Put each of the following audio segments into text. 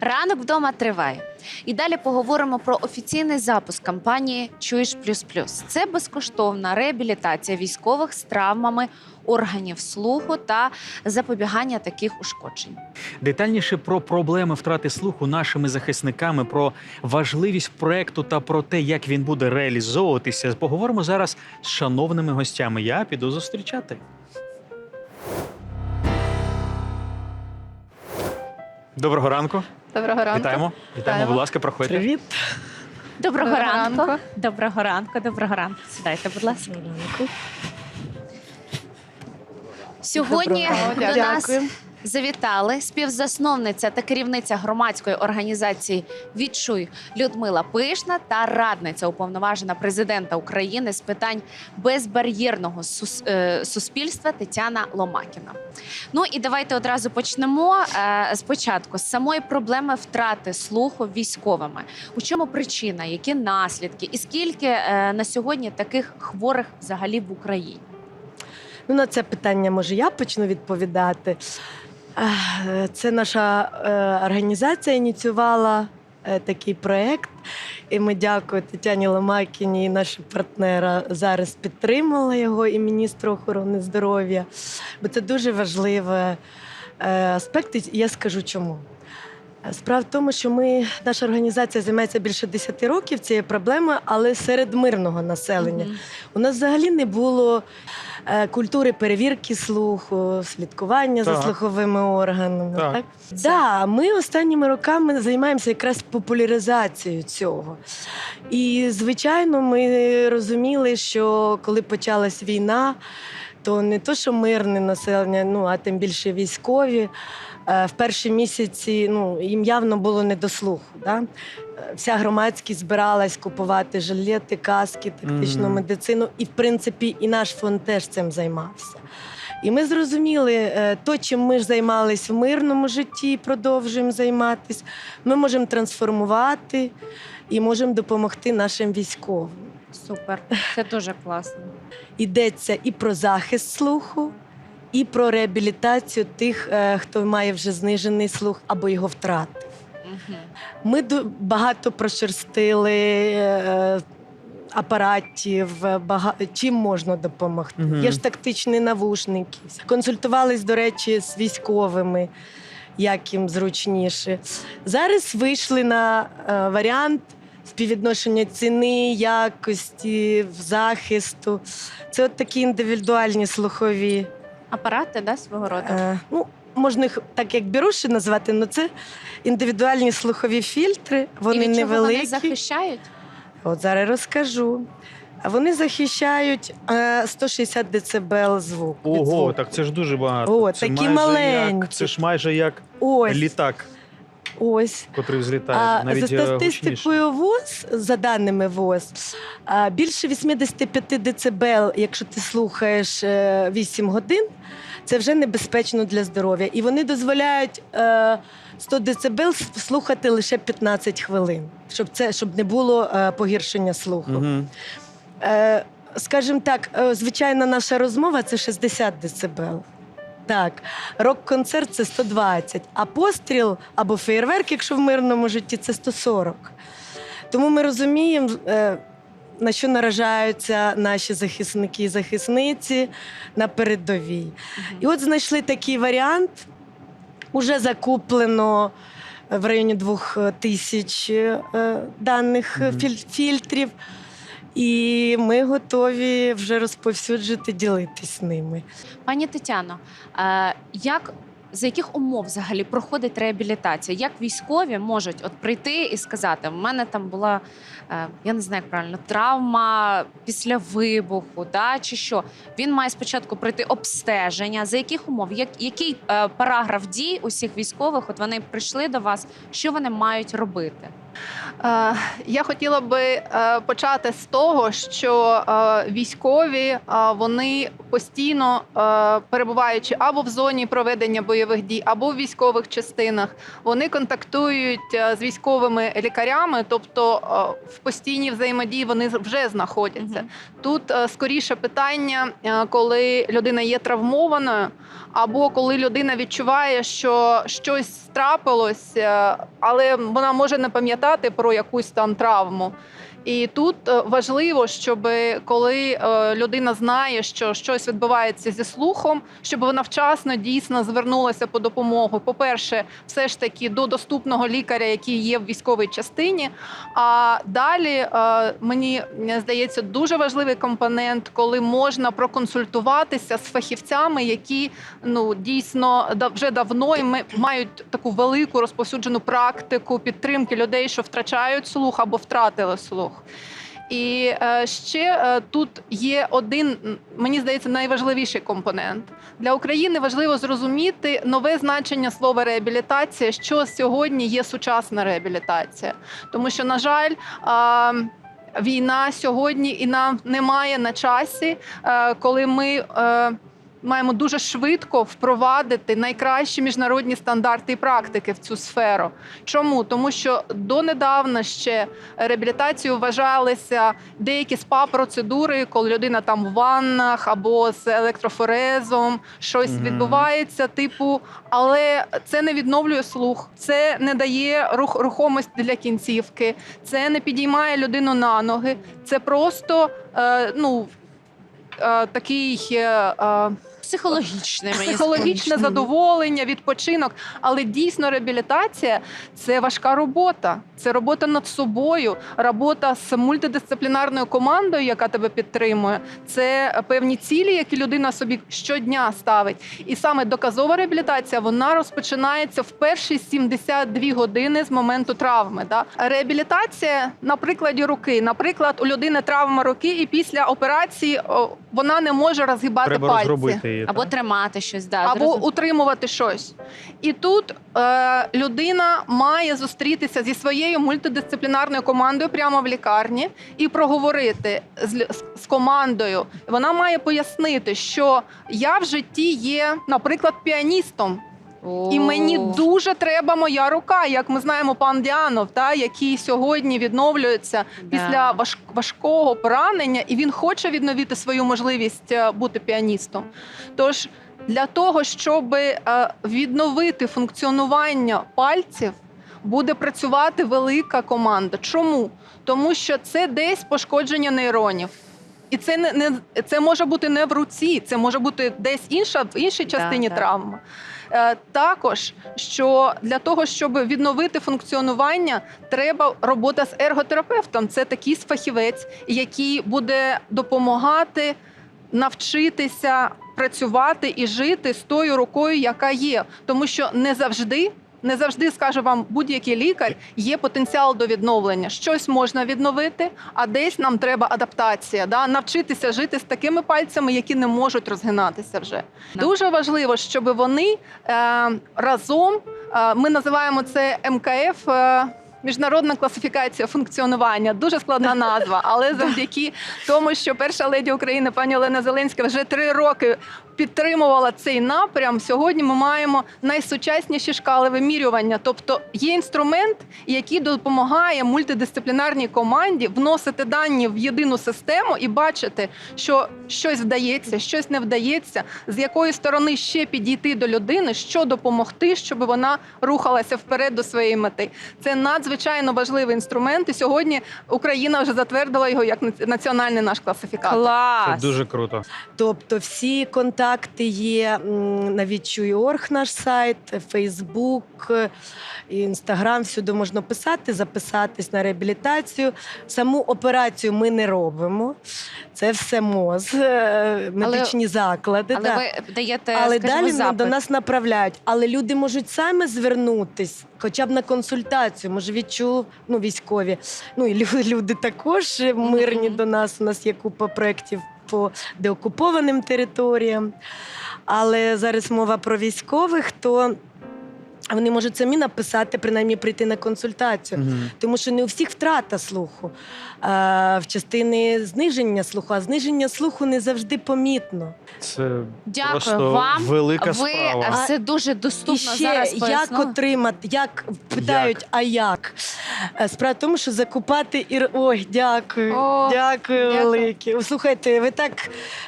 Ранок вдома триває. І далі поговоримо про офіційний запуск кампанії Чуєш плюс плюс. Це безкоштовна реабілітація військових з травмами органів слуху та запобігання таких ушкоджень. Детальніше про проблеми втрати слуху нашими захисниками, про важливість проекту та про те, як він буде реалізовуватися, поговоримо зараз з шановними гостями. Я піду зустрічати. Доброго ранку. Доброго ранку. Вітаємо. Вітаємо, Вітаємо. будь ласка, проходьте. Привіт. Доброго, Доброго ранку. ранку. Доброго ранку, доброго ранку. Сідайте, будь ласка. Сьогодні Доброго до нас Дякую. Завітали співзасновниця та керівниця громадської організації Відчуй Людмила Пишна та радниця уповноважена президента України з питань безбар'єрного е, суспільства Тетяна Ломакіна. Ну і давайте одразу почнемо е, спочатку з самої проблеми втрати слуху військовими. У чому причина, які наслідки, і скільки е, на сьогодні таких хворих взагалі в Україні? Ну, на це питання може я почну відповідати. Це наша е, організація ініціювала е, такий проєкт. І ми дякую Тетяні Ломакіні і нашим партнера зараз підтримали його і міністру охорони здоров'я. Бо це дуже важливий е, аспект, і я скажу чому. Справа в тому, що ми, наша організація займається більше 10 років цією проблемою, але серед мирного населення. Мгм. У нас взагалі не було культури перевірки слуху, слідкування за слуховими органами. Так. Так. Да, ми останніми роками займаємося якраз популяризацією цього. І, звичайно, ми розуміли, що коли почалась війна, то не то, що мирне населення, ну а тим більше військові. е, В перші місяці ну, їм явно було не до слуху. Да? Вся громадськість збиралась купувати жилети, каски, тактичну Мгм. медицину. І, в принципі, і наш фонд теж цим займався. І ми зрозуміли, е, то, чим ми ж займались в мирному житті, продовжуємо займатися, ми можемо трансформувати і можемо допомогти нашим військовим. Супер, це дуже класно. Йдеться і про захист слуху, і про реабілітацію тих, е, хто має вже знижений слух або його втратив. Ми багато прошерстили е, апаратів, е, бага... чим можна допомогти. Мгм. Є ж тактичні навушники. Консультувались, до речі, з військовими, як їм зручніше. Зараз вийшли на е, варіант співвідношення ціни, якості, захисту. Це от такі індивідуальні слухові. Апарати, да, свого роду? Е, ну, можна їх так як біруші назвати, але це індивідуальні слухові фільтри. Вони І від чого невеликі. вони захищають? От зараз розкажу. Вони захищають е, 160 дБ звук. Ого, звуку. так це ж дуже багато. О, це такі майже маленькі. Як, це ж майже як Ось, літак, ось. котрий взлітає. А, навіть за е, статистикою ВОЗ, за даними ВОЗ, а, більше 85 дБ, якщо ти слухаєш е, 8 годин, це вже небезпечно для здоров'я. І вони дозволяють е, 100 дБ слухати лише 15 хвилин, щоб це щоб не було е, погіршення слуху. Е, Скажімо так, е, звичайна наша розмова це 60 дБ. Так, рок-концерт це 120, а постріл або феєрверк, якщо в мирному житті, це 140. Тому ми розуміємо, е, на що наражаються наші захисники і захисниці на передовій. І от знайшли такий варіант. Уже закуплено в районі двох тисяч е, даних е, фільтрів. І ми готові вже розповсюджити, ділитись ними. Пані Тетяно, е, як за яких умов взагалі проходить реабілітація? Як військові можуть от прийти і сказати: в мене там була, е, я не знаю як правильно, травма після вибуху, да, чи що? Він має спочатку пройти обстеження. За яких умов? Як, який е, параграф дій усіх військових? От вони прийшли до вас, що вони мають робити? Е, Я хотіла би е, почати з того, що е, військові вони постійно перебуваючи або в зоні проведення бойових дій, або в військових частинах, вони контактують з військовими лікарями, тобто в постійній взаємодії вони вже знаходяться. Тут скоріше питання, коли людина є травмованою, або коли людина відчуває, що щось трапилось, але вона може не пам'ятати про якусь там травму. І тут е, важливо, щоб коли е, людина знає, що щось відбувається зі слухом, щоб вона вчасно дійсно звернулася по допомогу. По-перше, все ж таки до доступного лікаря, який є в військовій частині. А далі е, мені здається дуже важливий компонент, коли можна проконсультуватися з фахівцями, які ну дійсно вже давно і мають таку велику розповсюджену практику підтримки людей, що втрачають слух або втратили слух. І е, ще е, тут є один, мені здається, найважливіший компонент для України. Важливо зрозуміти нове значення слова реабілітація, що сьогодні є сучасна реабілітація, тому що, на жаль, війна сьогодні і нам немає на часі, е, коли ми. Маємо дуже швидко впровадити найкращі міжнародні стандарти і практики в цю сферу. Чому? Тому що донедавна ще реабілітацією вважалися деякі спа-процедури, коли людина там в ваннах або з електрофорезом щось Мгм. відбувається, типу, але це не відновлює слух, це не дає рух рухомості для кінцівки, це не підіймає людину на ноги. Це просто е, ну. е, Такий е, Психологічне мені психологічне задоволення, відпочинок. Але дійсно реабілітація це важка робота. Це робота над собою, робота з мультидисциплінарною командою, яка тебе підтримує. Це певні цілі, які людина собі щодня ставить. І саме доказова реабілітація вона розпочинається в перші 72 години з моменту травми. Да? Реабілітація на прикладі руки. Наприклад, у людини травма руки, і після операції вона не може розгибати Треба пальці розробити її. Або так? тримати щось, да, або зрозуміло. утримувати щось. І тут е, людина має зустрітися зі своєю мультидисциплінарною командою прямо в лікарні і проговорити з, лю- з- з командою. Вона має пояснити, що я в житті є, наприклад, піаністом. І мені дуже треба моя рука, як ми знаємо, пан Діанов, та який сьогодні відновлюється після важ- важкого поранення, і він хоче відновити свою можливість е, бути піаністом. Тож для того, щоб е, відновити функціонування пальців, буде працювати велика команда. Чому? Тому що це десь пошкодження нейронів. І це не, не це може бути не в руці, це може бути десь інша в іншій Да, частині да. травма. Е, Також що для того, щоб відновити функціонування, треба робота з ерготерапевтом. Це такий фахівець, який буде допомагати навчитися працювати і жити з тою рукою, яка є, тому що не завжди. Не завжди скаже вам будь-який лікар, є потенціал до відновлення. Щось можна відновити, а десь нам треба адаптація, да? навчитися жити з такими пальцями, які не можуть розгинатися вже. Дуже важливо, щоб вони е, разом, е, ми називаємо це МКФ. Е, Міжнародна класифікація функціонування дуже складна назва, але завдяки тому, що перша леді України пані Олена Зеленська вже три роки підтримувала цей напрям. Сьогодні ми маємо найсучасніші шкали вимірювання. Тобто є інструмент, який допомагає мультидисциплінарній команді вносити дані в єдину систему і бачити, що щось вдається, щось не вдається, з якої сторони ще підійти до людини, що допомогти, щоб вона рухалася вперед до своєї мети. Це надзвичайно важливий інструмент. І сьогодні Україна вже затвердила його як національний наш класифікатор. Клас. Це дуже круто. Тобто всі контакти є м, на відчуй.орг наш сайт, Фейсбук, Інстаграм, всюди можна писати, записатись на реабілітацію. Саму операцію ми не робимо. Це все МОЗ, е, медичні заклади. Але да. ви даєте, Але скажімо, далі запит. до нас направляють. Але люди можуть самі звернутись, хоча б на консультацію. Може, відчув ну, військові. Ну і люди також е, мирні Мгм. до нас. У нас є купа проєктів по деокупованим територіям. Але зараз мова про військових, то вони можуть самі написати, принаймні прийти на консультацію. Мгм. Тому що не у всіх втрата слуху, а в частини зниження слуху, а зниження слуху не завжди помітно. Це Дякую просто вам. велика Ви справа. е, все дуже доступно І ще зараз як пояснили. отримати, як питають, а як? Е, Справа в тому, що закупати і ой, дякую. О, дякую, дякую. велике. Слухайте, ви так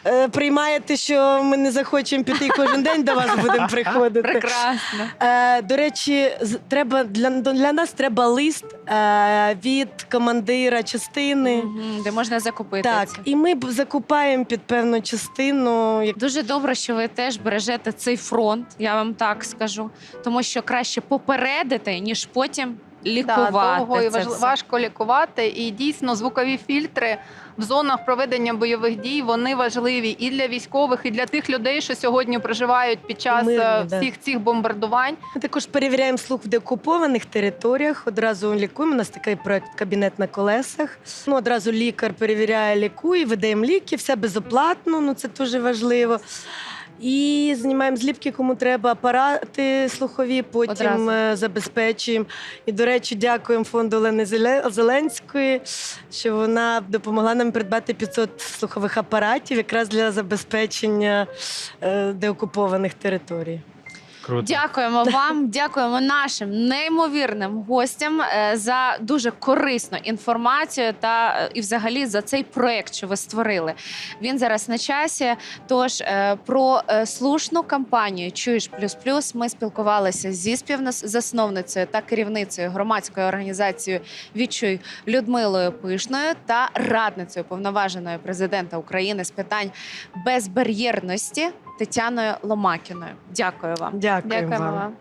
е, приймаєте, що ми не захочемо піти кожен день до вас будемо приходити. Прекрасно. Е, до речі, треба для, для нас треба лист е, від командира частини. угу, Де можна закупити Так, це. і ми закупаємо під певну частину. Дуже добре, що ви теж бережете цей фронт, я вам так скажу. Тому що краще попередити, ніж потім лікувати. Да, довго і це важ- все. важко лікувати. І дійсно звукові фільтри в зонах проведення бойових дій вони важливі і для військових, і для тих людей, що сьогодні проживають під час Мирні, е, да. всіх цих бомбардувань. Ми також перевіряємо слух в деокупованих територіях. Одразу лікуємо. У нас такий проект кабінет на колесах. Ну одразу лікар перевіряє, лікує, видаємо ліки, все безоплатно. Ну це дуже важливо. І знімаємо зліпки, кому треба апарати слухові, потім Одразу. е, забезпечуємо. І, до речі, дякуємо фонду Олени Зеле- Зеленської, що вона допомогла нам придбати 500 слухових апаратів якраз для забезпечення е, деокупованих територій. Круто. Дякуємо вам, дякуємо нашим неймовірним гостям е, за дуже корисну інформацію та е, і взагалі за цей проект, що ви створили. Він зараз на часі. Тож е, про слушну кампанію Чуєш плюс плюс ми спілкувалися зі співзасновницею та керівницею громадської організації Відчуй Людмилою Пишною та радницею повноваженої президента України з питань безбар'єрності Тетяною Ломакіною. Дякую вам. Дякую Дякуємо вам. вам.